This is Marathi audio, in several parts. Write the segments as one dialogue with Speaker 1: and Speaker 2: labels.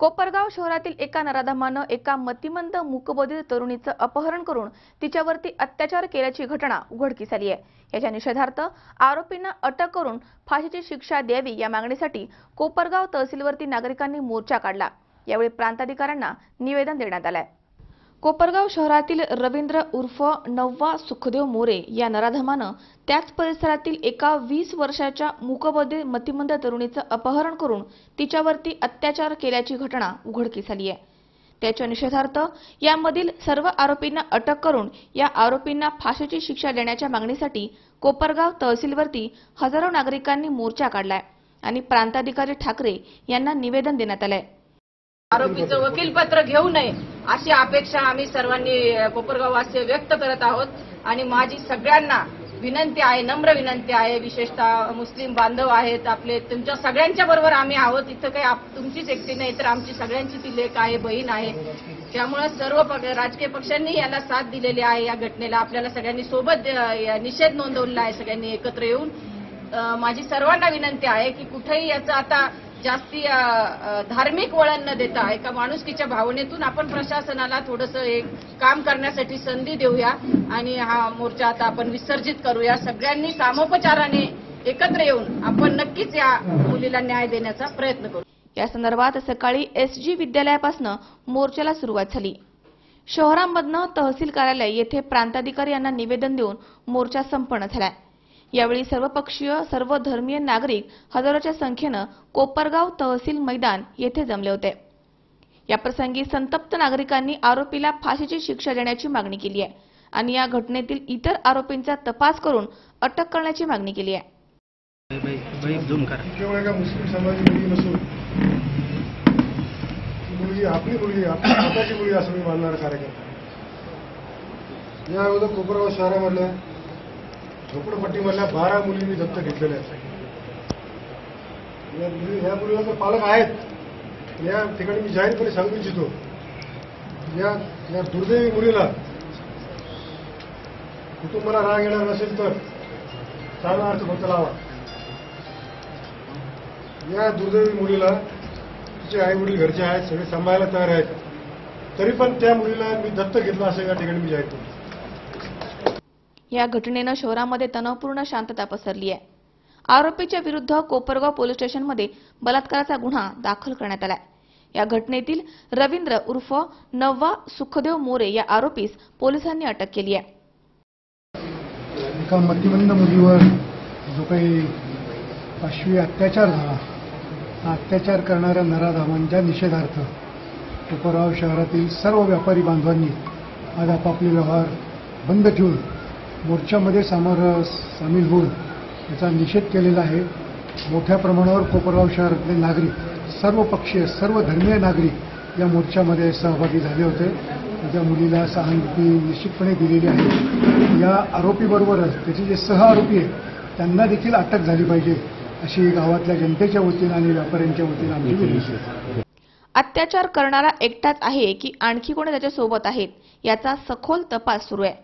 Speaker 1: कोपरगाव शहरातील एका नराधमानं एका मतिमंद मूकबधिर तरुणीचं अपहरण करून तिच्यावरती अत्याचार केल्याची घटना उघडकीस आली आहे. याच्या निषेधार्थ आरोपींना अटक करून फाशीची शिक्षा द्यावी या मागणीसाठी कोपरगाव तहसीलवरती नागरिकांनी मोर्चा काढला. यावेळी प्रांताधिकाऱ्यांना निवेदन देण्यात आलं आहे कोपरगाव शहरातील रवींद्र उर्फ नव्वा सुखदेव मोरे या नराधमानं त्याच परिसरातील एका वीस वर्षाच्या मूकबधिर मतिमंद तरुणीचं अपहरण करून तिच्यावरती अत्याचार केल्याची घटना उघडकीस आली आहे. त्याच्या निषेधार्थ यामधील सर्व आरोपींना अटक करून या आरोपींना फाशीची शिक्षा देण्याच्या मागणीसाठी कोपरगाव तहसीलवरती हजारो नागरिकांनी मोर्चा काढलाय आणि प्रांताधिकारी ठाकरे यांना निवेदन देण्यात आलं आहे
Speaker 2: आरोपीचं वकीलपत्र घेऊ नये अशी अपेक्षा आम्ही सर्वांनी अ, कोपरगाववासी व्यक्त करत आहोत. आणि माझी सगळ्यांना विनंती आहे नम्र विनंती आहे विशेषतः मुस्लिम बांधव आहेत आपले तुमच्या सगळ्यांच्या बरोबर आम्ही आहोत. इथं काही तुमचीच एकटी नाही तर आमची सगळ्यांची ती लेख आहे बहीण आहे. त्यामुळे सर्व पक्ष- राजकीय पक्षांनी याला साथ दिलेली आहे. या घटनेला आपल्याला सगळ्यांनी सोबत निषेध नोंदवलेला आहे सगळ्यांनी एकत्र येऊन. माझी सर्वांना विनंती आहे की कुठेही याचं आता जास्ती धार्मिक वळण न देता एका माणुसकीच्या भावनेतून आपण प्रशासनाला थोडंसं एक काम करण्यासाठी संधी देऊया आणि हा मोर्चा आता आपण विसर्जित करूया. सगळ्यांनी सामोपचाराने एकत्र येऊन आपण नक्कीच या मुलीला न्याय देण्याचा प्रयत्न करू.
Speaker 1: या संदर्भात सकाळी एस जी विद्यालयापासून मोर्चाला सुरुवात झाली. शहरांमधनं तहसील कार्यालय येथे प्रांताधिकारी यांना निवेदन देऊन मोर्चा संपन्न झालाय. यावेळी सर्वपक्षीय सर्व धर्मीय नागरिक हजारोच्या संख्येनं कोपरगाव तहसील मैदान येथे जमले होते याप्रसंगी संतप्त नागरिकांनी आरोपीला फाशीची शिक्षा देण्याची मागणी केली आहे आणि या घटनेतील इतर आरोपींचा तपास करून अटक करण्याची मागणी केली आहे
Speaker 3: आपली मुलगी आपली मुलगी असं मी मानणारा कार्यकर्ता. या अगोदर कोपरगाव शहरामधल्या झोपडपट्टीमधल्या बारा मुली मी दत्त घेतलेल्या आहेत. या मुली ह्या मुलीला तर पालक आहेत. या ठिकाणी मी जाहीरपणे सांगू इच्छितो. या या दुर्दैवी मुलीला कुटुंबाला राग येणार नसेल तर चांगला अर्थ फक्त लावा. या दुर्दैवी मुलीला तिचे आई वडील घरचे आहेत सगळे सांभाळायला तयार आहेत. तरी पण त्या मुलीला मी दत्त घेतलं असं या ठिकाणी मी जाहीर करतो.
Speaker 1: या घटनेनं शहरामध्ये तणावपूर्ण शांतता पसरली आहे. आरोपीच्या विरुद्ध कोपरगाव पोलीस स्टेशनमध्ये बलात्काराचा गुन्हा दाखल करण्यात आलाय. या घटनेतील रवींद्र उर्फ नव्वा सुखदेव मोरे या आरोपीस पोलिसांनी अटक केली आहे.
Speaker 3: एका मतिमंद मुलीवर जो काही पाशवी अत्याचार झाला अत्याचार करणाऱ्या नराधामांच्या निषेधार्थ कोपरगाव शहरातील सर्व व्यापारी बांधवांनी आज आपापले व्यवहार बंद ठेवून मोर्चामध्ये सामोर सामील होऊन याचा निषेध केलेला आहे. मोठ्या प्रमाणावर कोपरगाव शहरातले नागरिक सर्व पक्षीय सर्व धर्मीय नागरिक या मोर्चामध्ये सहभागी झाले होते. त्या मुलीला सहानुभूती निश्चितपणे दिलेली आहे. या आरोपीबरोबरच त्याचे जे सह आरोपी आहेत त्यांना देखील अटक झाली पाहिजे अशी गावातल्या जनतेच्या वतीनं आणि व्यापाऱ्यांच्या वतीनं आमची विनंती आहे.
Speaker 1: अत्याचार करणारा एकटाच आहे की आणखी कोणी त्याच्यासोबत आहेत याचा सखोल तपास सुरू आहे.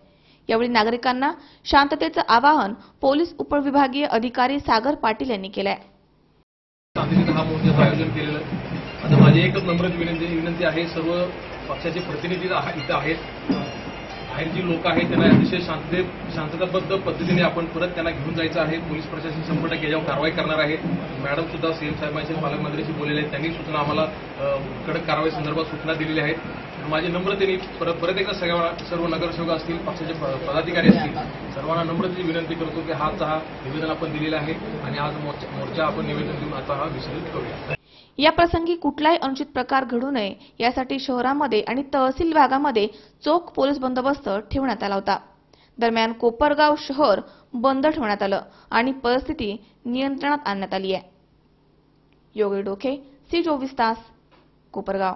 Speaker 1: यावेळी नागरिकांना शांततेचं आवाहन पोलीस उपविभागीय अधिकारी सागर पाटील यांनी केलंय.
Speaker 4: आहे. आता माझी एकच नम्र विनंती विनंती आहे सर्व पक्षाचे प्रतिनिधी इथं आहेत. बाहेर जी लोक आहेत त्यांना अतिशय शांतते शांतताबद्ध पद्धतीने आपण परत त्यांना घेऊन जायचं आहे. पोलीस प्रशासन शंभर टक्के याच्यावर कारवाई करणार आहे. मॅडम सुद्धा सीएम साहेबांशी पालकमंत्र्यांशी बोललेले आहेत. त्यांनी सूचना आम्हाला कडक कारवाई संदर्भात सूचना दिलेल्या आहेत. माझी नम्रतेने परत एकदा सगळ्या सर्व नगरसेवक असतील पक्षाचे पदाधिकारी असतील सर्वांना नम्रतेची विनंती करतो की हाच हा निवेदन आपण दिलेला आहे आणि आज मोर्चा मोर्चा आपण निवेदन देऊन आता हा विसर्जित करूया.
Speaker 1: या प्रसंगी कुठलाही अनुचित प्रकार घडू नये यासाठी शहरामध्ये आणि तहसील भागामध्ये चोख पोलीस बंदोबस्त ठेवण्यात आला होता. दरम्यान कोपरगाव शहर बंद ठेवण्यात आलं आणि परिस्थिती नियंत्रणात आणण्यात आली आहे. योगी डोके सी चोवीस तास कोपरगाव.